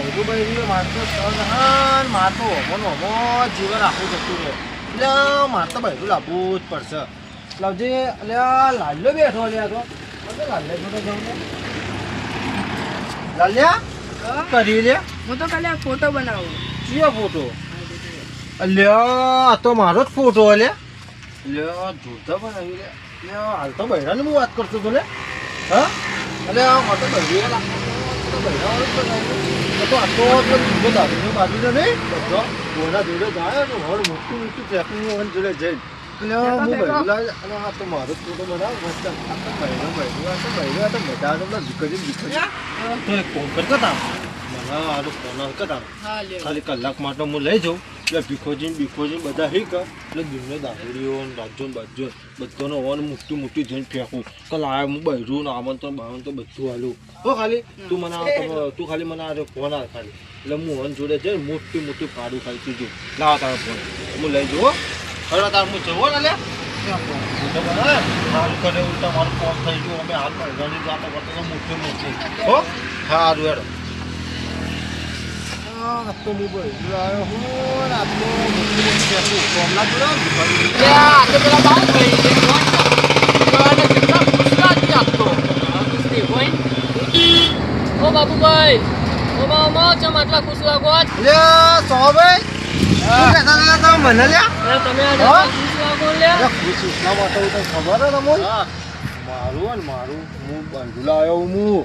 બૈરું બૈરું મારતો સહન મારતો હોમો હોમો જીવન આખું જતું રહે. એટલે મારે તો બૈરું લાવવું જ પડશે. લાવજે એટલે લાલ્યો બેઠો લે તો. લાલ્યો જવું જાઉં ને. લાલ્યા? કરી લે. હું તો ખાલી ફોટો બનાવું. કયો ફોટો? અલ્યા આ તો મારો જ ફોટો લે. અલ્યા જોરદાર બનાવી લે. અલ્યા હાલ તો બૈરાની હું વાત કરતો હતો લે. હા? અલ્યા તો તો. તો તો જોડે જોડે અલ્યા તો મારો તો બૈરો ખાલી કલાક માટે હું લઈ જાઉં એટલે ભીખોજી ભીખોજી બધા હીક એટલે દુનિયા દાદરીઓ રાજ્યો બાજુ બધાનો હોવાનું મોટી મોટી જઈને ફેંકું કે આ હું બહેરું આમંત્રણ બામંત્રણ બધું હાલું. હો ખાલી, તું મને આ તું ખાલી મને આ ફોન આવ ખાલી. એટલે હું હોન જોડે જઈને મોટી મોટી પાડું ખાલી તું જો. લાવ તારો ફોન. હું લઈ જુઓ હવે તાર હું જવો ને લે હાલ કરે, ઉલટા મારું ફોન થઈ ગયું. અમે હાલ મોટી મોટી. હો? સારું હેડો. આ તો હું બહેરું આવ્યો હું ને આ તો મોટી મોટી ફેંકું કોમલા જોડે ને ઓ બાબુભાઈ ઓ મામા ચમ આટલા ખુશ લાગો આજ લે સોભાઈ ભાઈ મને લ્યા તમે? આટલા ખુશ લાગો લે અરે ખુશ એટલા માટે ખબર હે તમને મારું ને મારું હું બંધુલા આવ્યો હું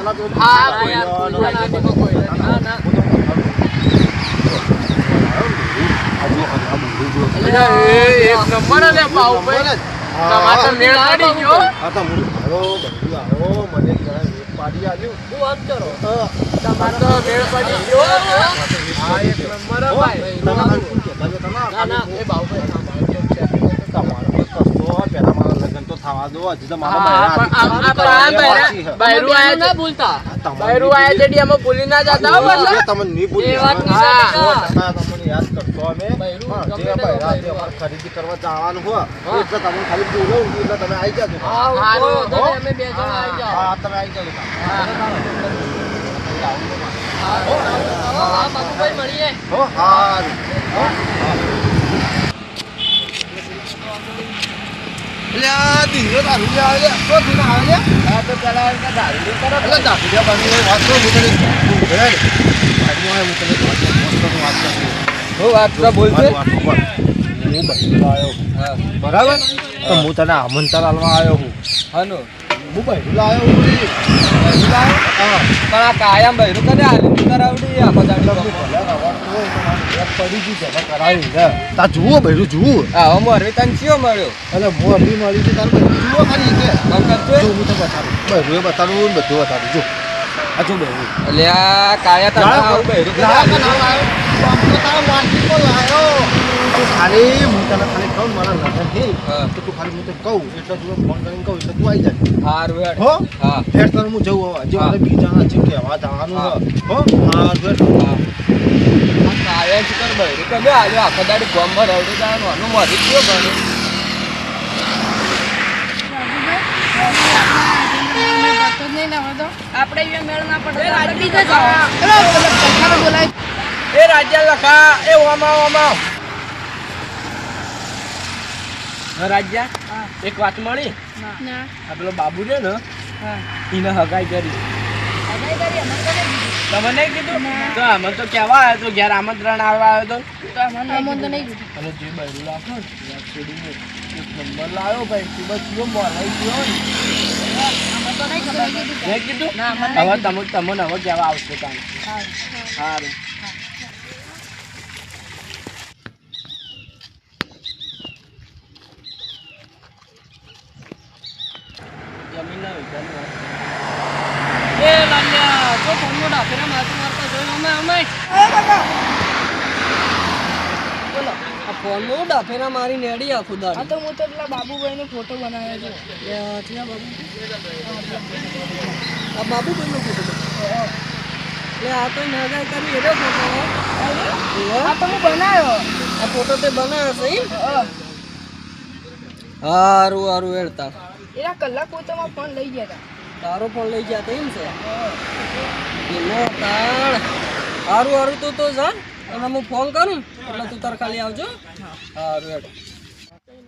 પેલા. એક નંબર હા, તો પેલા હા પેલા બાપે. તમારે પડી. હું વાત કરો તમારે મેળ પડી ગયો. હા, એક નંબર ભાઈ. ના ના એ બાપે. થવા દો હજી તો હા, હા, આ બૈરા- આયા ના ભૂલતા. બૈરું આયા છે અમે ભૂલી ના જતા હો. તમને નહીં ભૂલી વાત હા, તમને યાદ કરશો અમે. બૈરું હા, ગમે જે બૈરા જે અમારે ખરીદી કરવા જવાનું હોય એટલે તમને ખાલી બોલો એટલે તમે આવી જાજો. હા હારું. કોઈ વાંધો નહીં, અમે બે જણા આવી જાઓ. હા તમે આવી જાજો. હા. હા, બાબુભાઈ મળીએ. હો. અલ્યા ધીરે દારૂ લે આવે તો ધીરે આવે હા, તો પેલા દારૂ લે કરો. એટલે દારૂ લે બારૂ વાત હું તું આય, હું વાત હું. હું તો. વાત વાત હું છું. બરાબર તો હું તને આમંત્રણ આલવા આવ્યો હું હાનો. હું બૈરું આવ્યો હું બૈરું આવ્યો હા. પણ આ કાયમ બૈરું કરે હાલી કરાવડી? હું મારી વાત પડી ગઈ છે, કરાવી છે. તા જુઓ બૈરું જુઓ. આવો મોરવી તને ચિયો મળ્યો? એટલે હું અરબી મળી છે તારે જુઓ ખાલી કે હું તો બતાડું બૈરું બતાડું ને બધું બતાડું જો. આ જો બૈરું એટલે આ કાયા તો તારા વાંચીમાં લાયો. ખાલી હું તને ખાલી કહું મારા લગ્ન તો તું ખાલી હું તને કહું એટલે તું ફોન કરીને કહું એટલે તું આવી જાય. હારું હેડ. હો? હા. ફેર તને હું જવું હવે. હજી હા. મારે બીજાના છે કહેવા જવાનું હા. છે. હો? હા ફેર હા. આ કાયા શું કર? બૈરું કરે હાલ્યો. આખો દાડી ગોમ ભરાવડી જવાનું. આનું મોરવી ચિયો ભણે આપણે અહીંયા મેળ ના પડે એ આપણે બીજે જાઓ. અરે, પેલા પૈસાનો બોલાય. એ રાજ્યા લખા. એ ઓમા ઓમા રાજ્યા? એક વાત મળી? ના. આ પેલો બાબુ છે ને એને હગાઈ કરી. તમે નહીં કીધું. તો અમે તો કહેવા આવ્યો તો ઘેર આમંત્રણ આવવા આવ્યો તો? અમને. અને જે લાખો ને યાદ છોડીને એક નંબર લાવ્યો ભાઈ ખૂબ જ કયો મોલાઈ ગયો ને અમને તો નહીં ખબર કીધું. મેં કીધું ના, મને હવે નહીં તમે તમને હવે કહેવા આવશે તાને હા. સારું જમીન ના વિચારનું વાત. એ લાલ્યા, જો ફોનમાં ડાફેરા મારતો મારતો જોયો અમે અમે. ફોનમાં ડાફેરા મારી નેડી આખું આ દાડી તો હું તો પેલા બાબુભાઈનો ફોટો બનાવ્યો છે. આ આ બાબુ. આ બાબુભાઈનો ફોટો. એટલે આ તો નગાઈ કરી એનો ફોટો હે. આ તો હું બનાવ્યો. આ ફોટો તે બનાવ્યો છે હા. હારું હારું હેડતા. એના કલાક પોતામાં ફોન લઈ ગયા હતા. તારો ફોન લઈ ગયા હતા એમ છે? એનો તાણ હારું હારું તું તો જા. અને હું ફોન કરું એટલે તું તાર ખાલી આવજો. હા. હેડ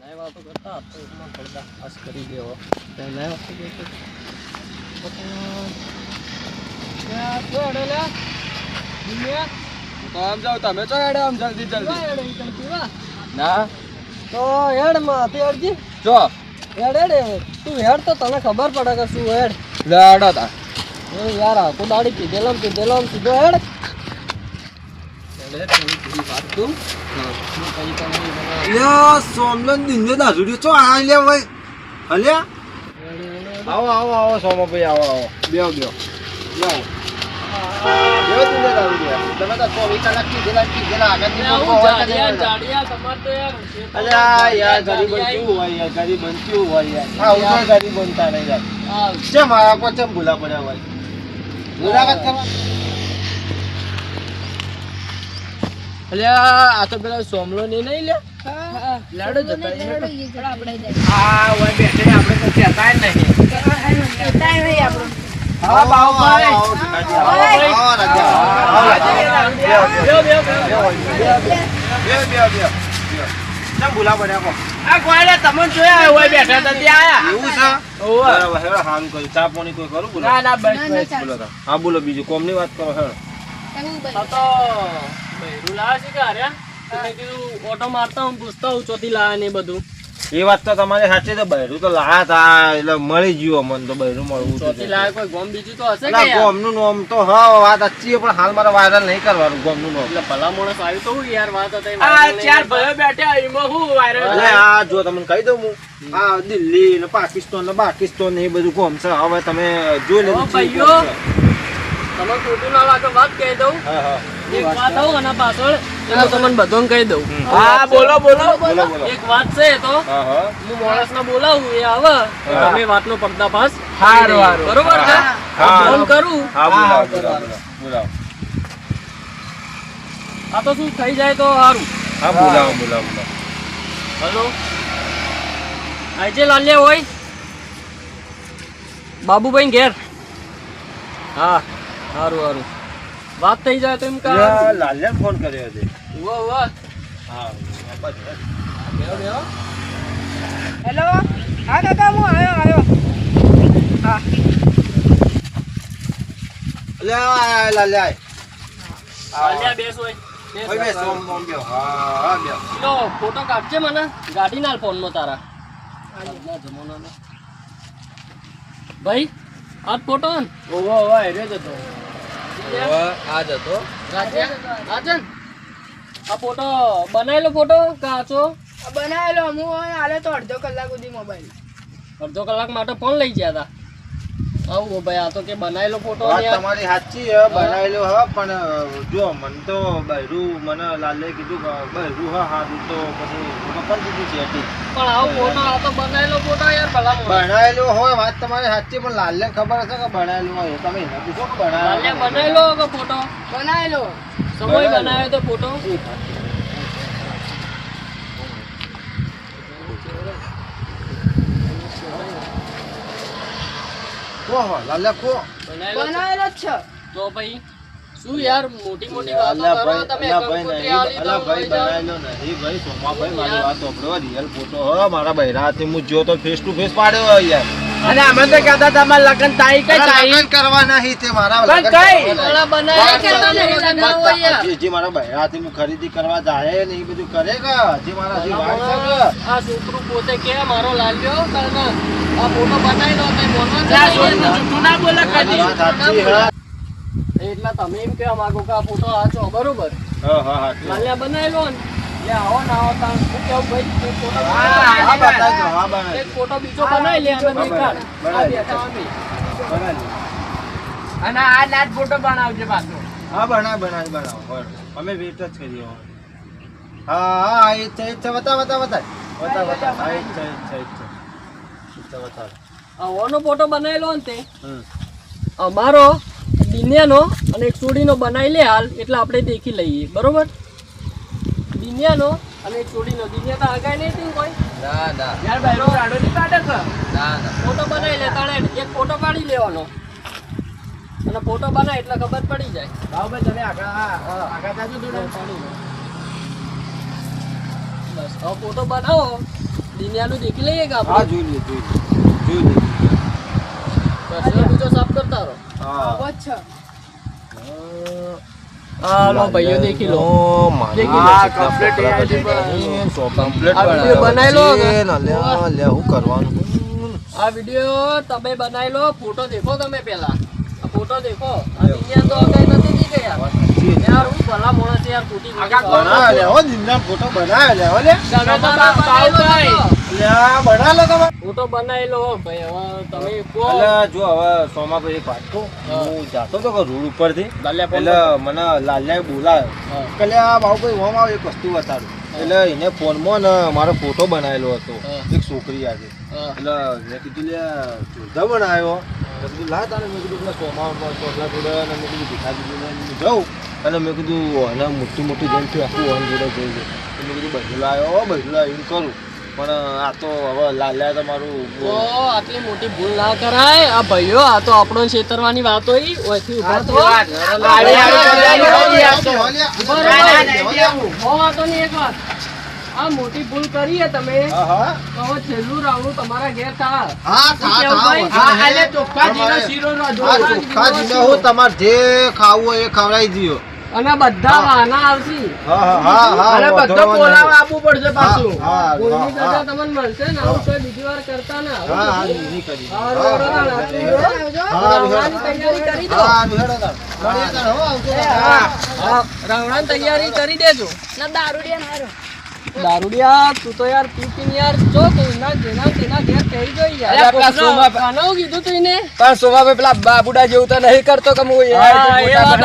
કઈ વાતો કરતા તો એકમાં પડદા ખાસ કરી દેવો કઈ વાતો કરતો. હેડે હેડે હેડે ના. તો હેડમાં હેડજી જો. હેડ હેડ હેડ. તું હેડ તો તને ખબર પડે કે શું હેડ. લેડો તા. યાર આખું દાડી પીધેલો પીધેલો સીધો હેડ હેડ, થોડી થોડી વાત તું. હા, હું કઈ કમાઈ બનાવું. અલ્યા સોમલો દિને દારૂડી ચો આ લે ભાઈ હેડ. આવો આવો આવો સોમાભાઈ આવો આવો. આવું પડ્યા હોય? મુલાકાત કરવા? અલ્યા આ તો પેલા સોમલો ને નહીં લે લાડો જતા લેડો આપણે ઓય બેઠે આપણે તો કહેતા જ નહીં નહીં રાજા રાજા ભૂલા પડ્યા કો આ કોઈને તમને જોયા ઓય બેઠા હતા ત્યાં એવું છે ઓવે. બરાબર હેડો સારું કર્યું ચા પાણી કોઈ કરું બોલો ના ના બસ બોલો. હા બોલો બીજું કોમની વાત કરો હેડો તો બૈરું લાવે છે કે હાર્યા? તો મેં કીધું ઓટો મારતા હું પૂછતા હું ચોથી લાવે ને એ બધું એ વાત તો તમારી સાચી છે બૈરું તો લાયા તા એટલે મળી ગયું મને તો બૈરું મળવું ચોથી લાવે કોઈ ગોમ બીજું તો હશે કે એટલે યાર? ગોમનું તો હા વાત સાચી પણ હાલ મારે વાયરલ નહીં કરવાનું ગોમનું નામ એટલે ભલા માણસ આવ્યું તો હું યાર વાત હતી આ ચાર કરતા. બેઠા એમાં હું વાયરલ એટલે આ જો તમને કહી દઉં હું આ દિલ્હી ને પાકિસ્તાન ને પાકિસ્તાન ને એ બધું ગોમ છે હવે તમે જોઈ લેજો. તમે ખોટું ના લાગે વાત કહી દઉં. હા હા. એક વાત આવું અને પાછળ એનો તમને બધાને કહી દઉં. હા બોલો બોલો. એક વાત છે તો. હું માણસ ને બોલાવું એ આવે. તમે વાત નો પર્દાફાશ બરોબર છે? ફોન કરું. આ તો શું થઈ જાય તો સારું હા બોલાવો બોલાવો બોલાવો. હલો? આજે લાલ્યા હોય? બાબુભાઈ ઘેર? હા. સારું સારું વાત થઈ જાય તો એમ કા લાલ્યા ફોન કર્યો છે ઉવ્વ, ઉવ્વ. હા. બેહો, બેહો. હેલો હા કાકા હું આવ્યો આવ્યો હા અલ્યા, આય, લાલ્યા, આય. લાલ્યા બેસ બેસ, ઓય, બેસ, બેસ. ઓમ, ઓમ, બેહો. હા, હા, બેહો. ફોટો કાઢજે મને ગાડી ના ફોનમાં તારા જમાનાનો. ભાઈ આ ફોટો ઓવો ઓવો હેરે જતો આ રાજન? આ ફોટો બનાવેલો ફોટો કાચો આ બનાવેલો હું હાલે તો અડધો કલાક સુધી મોબાઈલ. અડધો કલાક માટે ફોન લઈ ગયા હતા. આવું ભાઈ આ તો કે બનાવેલો ફોટો તમારી સાચી છે બનાવેલો હ પણ જો મને તો બૈરું મને લાલે કીધું કે બૈરું હ હારું તો પછી કરી દીધું છે. પણ આવો ફોટો આ તો બનાવેલો ફોટો યાર ભલા. બનાવેલો હોય વાત તમારી સાચી પણ લાલે ખબર હશે કે બનાવેલું હોય તમે એને પૂછો કે બનાવેલું બનાવેલો કે ફોટો બનાવેલો. સમય બનાવ્યો તો ફોટો કો હો લાલે કો બનાવેલો છે. જ છે. તો ભાઈ શું યાર મોટી મોટી વાતો કરો ભાઈ તમે અલા ભાઈ કંકોત્રી નહીં આલી અલા તો ભાઈ બનાવેલો નહીં ભાઈ. સોમાભાઈ મારી વાત સાંભળો રિયલ ફોટો હો મારા બૈરા હાથે હું જો તો ફેસ ટુ ફેસ પાડ્યો યાર. અને અમે તો કહેતા તમારા લગ્ન તારીખ કઈ તારીખ લગન કરવા નહીં તે મારા લગન કઈ? બનાવેલા કે. તમે લગાવો હોય. જે- જે મારા બૈરા હાથે હું ખરીદી કરવા જાય ને એ બધું કરે કે? જે મારા જે વાત છે આ છોકરું પોતે કે મારો લાલ્યો કારણ આ ફોટો બનાવી દો તો આ છોકરું જૂઠું ના બોલે કદી. સાચી હે. એટલે તમે એમ કહેવા માંગો કે આ ફોટો સાચો બરોબર? હા હા હા. લાલ્યા બનાવેલો ને? લે આવો ના આવો તાણ શું કેવું ભાઈ ફોટો હા, બનાવી હા હા લે. એક ફોટો બીજો બનાવી લે. બેઠા અમે. બનાવી અને આ લાટ ફોટો બનાવજે પાછો હા બનાવ બનાવ બનાવો બરાબર. અમે વેટ જ કરીએ હા હા એ છે એ છે બતા બતા બતા બતા બતા હા એ છે એ છે એ બતા ફોટો બનાવેલો ને તે અમારો દિન્યાનો અને એક સોડીનો બનાવી લે હાલ એટલે આપણે દેખી લઈએ બરોબર દિન્યાનો અને એક સોડીનો દુનિયા તો આગાય નહીં થયું કોઈ. ના ના. યાર ભાઈનો રાડો નહીં કાઢે કે ના ના. ફોટો બનાવી લે તાણે એક ફોટો પાડી લેવાનો. અને ફોટો બનાય એટલે ખબર પડી જાય. ભાવભાઈ તમે આગળ આગળ જાજો થોડા. પાડી લે. બસ હવે ફોટો બનાવો. દુનિયાનું દેખી લઈએ કે હા આપણે જોઈ લઈએ જોઈ લઈએ જોઈ લઈએ બસ હવે બીજો સાફ કરતા રહો. હા. આવો હા ભાઈઓ દેખી લો. દેખી લો. હા કમ્પ્લીટ કમ્પ્લીટ આ વીડિયો બનાવેલો કે? લે હું કરવાનું? આ વીડિયો તમે બનાવી લો ફોટો દેખો તમે પેલા ફોટો દેખો. આ દુનિયા તો કઈ નથી દી ગયા યાર હું ભલા મોણસ યાર ખોટી ખોટી વાત બનાવે લે હો ફોટો બનાવે લે હો લે. તમે તારા બનાવી લો લે આ બનાવે લે તમે ભાઈ હવે કહો. જો હવે સોમાભાઈ એક વાત હું. જાતો તો રોડ ઉપરથી. એટલે મને લાલ્યાએ બોલાયો હા. કે લે આ બાબુભાઈ ઓમ આવે એક વસ્તુ બતાડું. એટલે એને ફોનમાં ને મારો ફોટો બનાવેલો હતો એક છોકરી આજે. એટલે મેં કીધું લે જોરદાર બનાવ્યો. મેં કીધું લા તારે. મેં કીધું પેલા સોમા ચોસલા જોડે અને મેં કીધું જોડે મેં જાઉં. અને મેં કીધું અને મોટું મોટું જેમ થયું આખું વન જોડે જોઈ મેં કીધું બહેલો આવ્યો બહેલો લાવ્યું કરું. પણ આ તો હવે લાલ્યા તમારું તો આટલી મોટી ભૂલ ના કરાય. આ ભાઈઓ આ તો આપણો છેતરવાની વાત હોય. ઓછી ઊભા તો એક વાત. આ મોટી ભૂલ કરી તમે. હા હા. હવે છેલ્લું રાઉન્ડ તમારા ઘેર થા. હા થા, થા, ભાઈ? વાંધો હા શીરો નો હા ચોખ્ખા જીને હું તમારે જે ખાવું હોય એ ખવડાવી દયો. અને બધા વાના આવશે અને બધો બોલાવા આપવું પડશે પાછું કોઈની દાદા તમને મળશે ને આવું કોઈ બીજી વાર કરતા ના રાવણાની તૈયારી કરી દેજો દારૂડિયા. દારૂડિયા તું તો યાર પી પી યાર. જો કોઈના જેના તેના ઘેર કહી જોઈ યાર. પેલા સોમા- કીધું તું ને પણ સોમાભાઈ પેલા બાબુડા જેવું તો નહીં કરતો કે હું યાર એ વાત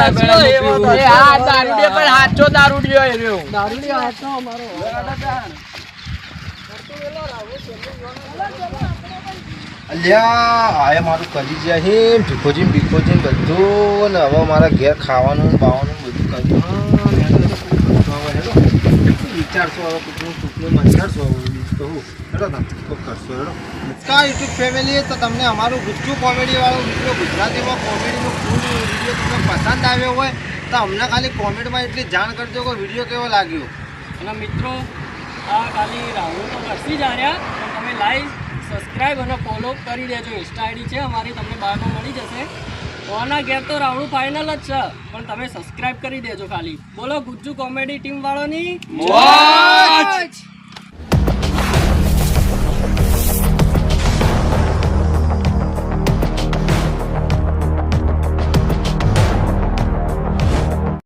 એ આ દારૂડિયા પણ હાચો દારૂડિયો એ રહ્યો. દારૂડિયા હાથનો અમારો. અલ્યા આય મારું કરી જાય હે ભીખોજી ભીખોજી બધું ને હવે મારા ઘેર ખાવાનું ને બાવાનું બધું કર્યું હા, મેં તો કીધું, હવે હેડો. શું વિચારશો હવે કૂતરું કૂતરું મંજારશો હવે બીજું હેડો તમે, કોક કરશો, હેડો. નમસ્કાર યુટ્યુબ ફેમિલી તો તમને અમારું ગુજ્જુ કોમેડીવાળો વીડિયો ગુજરાતીમાં કોમેડીનો ફૂલ વીડિયો તમને પસંદ આવ્યો હોય, તો અમને ખાલી કોમેન્ટમાં એટલી જાણ કરજો કે વીડિયો કેવો લાગ્યો. અને મિત્રો, આ ખાલી રાહુલ તો કરશી જ આવ્યા તમે લાઈક સબસ્ક્રાઈબ અને ફોલો કરી દેજો. ઇન્સ્ટા આઈડી છે, અમારી તમને બહારમાં મળી જશે. આના ઘેર તો રાવણું ફાઇનલ જ છે. પણ તમે સબસ્ક્રાઇબ કરી દેજો ખાલી. બોલો ગુજ્જુ કોમેડી ટીમ વાળોની મોજ!